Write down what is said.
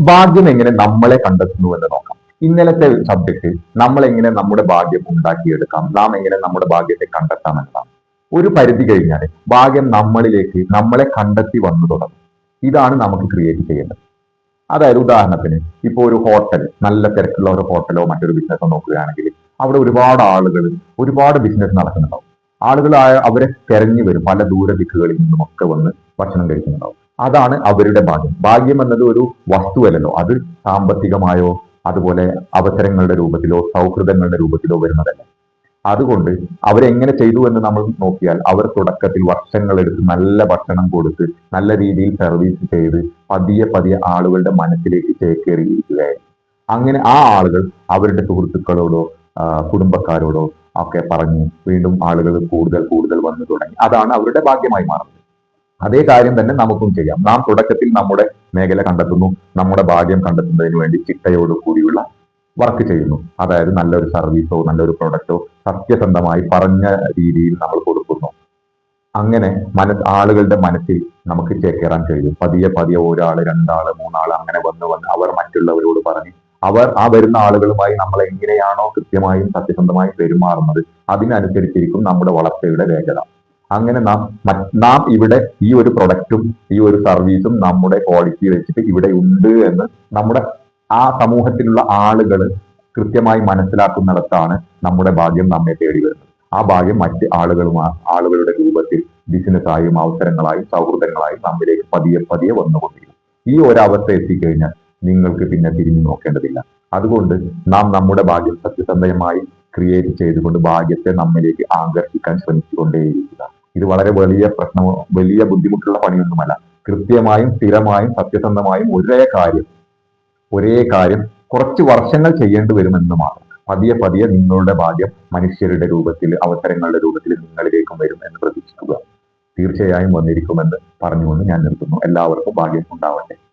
ഭാഗ്യം എങ്ങനെ നമ്മളെ കണ്ടെത്തുന്നു എന്ന് നോക്കാം. ഇന്നലത്തെ സബ്ജക്റ്റ് നമ്മൾ എങ്ങനെ നമ്മുടെ ഭാഗ്യം ഉണ്ടാക്കിയെടുക്കാം? നാം എങ്ങനെ നമ്മുടെ ഭാഗ്യത്തെ കണ്ടെത്താം എന്നതാണ്. ഒരു പരിധി കഴിഞ്ഞാൽ ഭാഗ്യം നമ്മളിലേക്ക് നമ്മളെ കണ്ടെത്തി വന്നു തുടങ്ങും. ഇതാണ് നമുക്ക് ക്രിയേറ്റ് ചെയ്യേണ്ടത്. അതായത് ഉദാഹരണത്തിന് ഇപ്പോൾ ഒരു ഹോട്ടൽ നല്ല തിരക്കുള്ള ഒരു ഹോട്ടലോ മറ്റൊരു ബിസിനസ്സോ നോക്കുകയാണെങ്കിൽ അവിടെ ഒരുപാട് ആളുകൾ ഒരുപാട് ബിസിനസ് നടക്കുന്നുണ്ടാവും. ആളുകൾ അവരെ തെരഞ്ഞു വരും. പല ദൂര ദിക്കുകളിൽ നിന്നുമൊക്കെ വന്ന് ഭക്ഷണം കഴിക്കുന്നുണ്ടാവും. അതാണ് അവരുടെ ഭാഗ്യം. ഭാഗ്യം എന്നത് ഒരു വസ്തുവല്ലല്ലോ. അത് സാമ്പത്തികമായോ അതുപോലെ അവസരങ്ങളുടെ രൂപത്തിലോ സൗഹൃദങ്ങളുടെ രൂപത്തിലോ വരുന്നതല്ല. അതുകൊണ്ട് അവരെങ്ങനെ ചെയ്തു എന്ന് നമ്മൾ നോക്കിയാൽ അവർ തുടക്കത്തിൽ വർഷങ്ങളെടുത്ത് നല്ല ഭക്ഷണം കൊടുത്ത് നല്ല രീതിയിൽ സർവീസ് ചെയ്ത് പതിയെ പതിയെ ആളുകളുടെ മനസ്സിലേക്ക് ചേക്കേറിയിരിക്കുകയായിരുന്നു. അങ്ങനെ ആ ആളുകൾ അവരുടെ സുഹൃത്തുക്കളോടോ കുടുംബക്കാരോടോ ഒക്കെ പറഞ്ഞ് വീണ്ടും ആളുകൾ കൂടുതൽ കൂടുതൽ വന്നു തുടങ്ങി. അതാണ് അവരുടെ ഭാഗ്യമായി മാറുന്നത്. അതേ കാര്യം തന്നെ നമുക്കും ചെയ്യാം. നാം തുടക്കത്തിൽ നമ്മുടെ മേഖല കണ്ടെത്തുന്നു നമ്മുടെ ഭാഗ്യം കണ്ടെത്തുന്നതിന് വേണ്ടി ചിട്ടയോട് കൂടിയുള്ള വർക്ക് ചെയ്യുന്നു. അതായത് നല്ലൊരു സർവീസോ നല്ലൊരു പ്രൊഡക്റ്റോ സത്യസന്ധമായി പറഞ്ഞ രീതിയിൽ നമ്മൾ കൊടുക്കുന്നു. അങ്ങനെ മന ആളുകളുടെ മനസ്സിൽ നമുക്ക് ചേക്കേറാൻ കഴിയും. പതിയെ പതിയെ ഒരാൾ രണ്ടാൾ മൂന്നാൾ അങ്ങനെ വന്ന് വന്ന് അവർ മറ്റുള്ളവരോട് പറഞ്ഞ് അവർ ആ വരുന്ന ആളുകളുമായി നമ്മൾ എങ്ങനെയാണോ കൃത്യമായും സത്യസന്ധമായും പെരുമാറുന്നത് അതിനനുസരിച്ചിരിക്കും നമ്മുടെ വളർച്ചയുടെ വേഗത. അങ്ങനെ നാം നാം ഇവിടെ ഈ ഒരു പ്രൊഡക്റ്റും ഈ ഒരു സർവീസും നമ്മുടെ ക്വാളിറ്റി വെച്ചിട്ട് ഇവിടെ ഉണ്ട് എന്ന് നമ്മുടെ ആ സമൂഹത്തിലുള്ള ആളുകൾ കൃത്യമായി മനസ്സിലാക്കുന്നിടത്താണ് നമ്മുടെ ഭാഗ്യം നമ്മെ തേടി വരുന്നത്. ആ ഭാഗ്യം മറ്റ് ആളുകളുമായി ആളുകളുടെ രൂപത്തിൽ ബിസിനസ്സായും അവസരങ്ങളായും സൗഹൃദങ്ങളായും നമ്മിലേക്ക് പതിയെ പതിയെ വന്നുകൊണ്ടിരിക്കും ഈ ഒരവസ്ഥ എത്തിക്കഴിഞ്ഞാൽ നിങ്ങൾക്ക് പിന്നെ തിരിഞ്ഞു നോക്കേണ്ടതില്ല. അതുകൊണ്ട് നാം നമ്മുടെ ഭാഗ്യം സത്യസന്ധമായി ക്രിയേറ്റ് ചെയ്തുകൊണ്ട് ഭാഗ്യത്തെ നമ്മിലേക്ക് ആകർഷിക്കാൻ ശ്രമിച്ചുകൊണ്ടേയിരിക്കുക. ഇത് വളരെ വലിയ പ്രശ്നമോ വലിയ ബുദ്ധിമുട്ടുള്ള പണിയൊന്നുമല്ല. കൃത്യമായും സ്ഥിരമായും സത്യസന്ധമായും ഒരേ കാര്യം ഒരേ കാര്യം കുറച്ച് വർഷങ്ങൾ ചെയ്യേണ്ടി വരുമെന്ന് മാത്രം. പതിയെ പതിയെ നിങ്ങളുടെ ഭാഗ്യം മനുഷ്യരുടെ രൂപത്തിൽ അവസരങ്ങളുടെ രൂപത്തിൽ നിങ്ങളിലേക്കും വരും എന്ന് പ്രതീക്ഷിക്കുക. തീർച്ചയായും വന്നിരിക്കുമെന്ന് പറഞ്ഞുകൊണ്ട് ഞാൻ നിർത്തുന്നു. എല്ലാവർക്കും ഭാഗ്യം ഉണ്ടാവട്ടെ.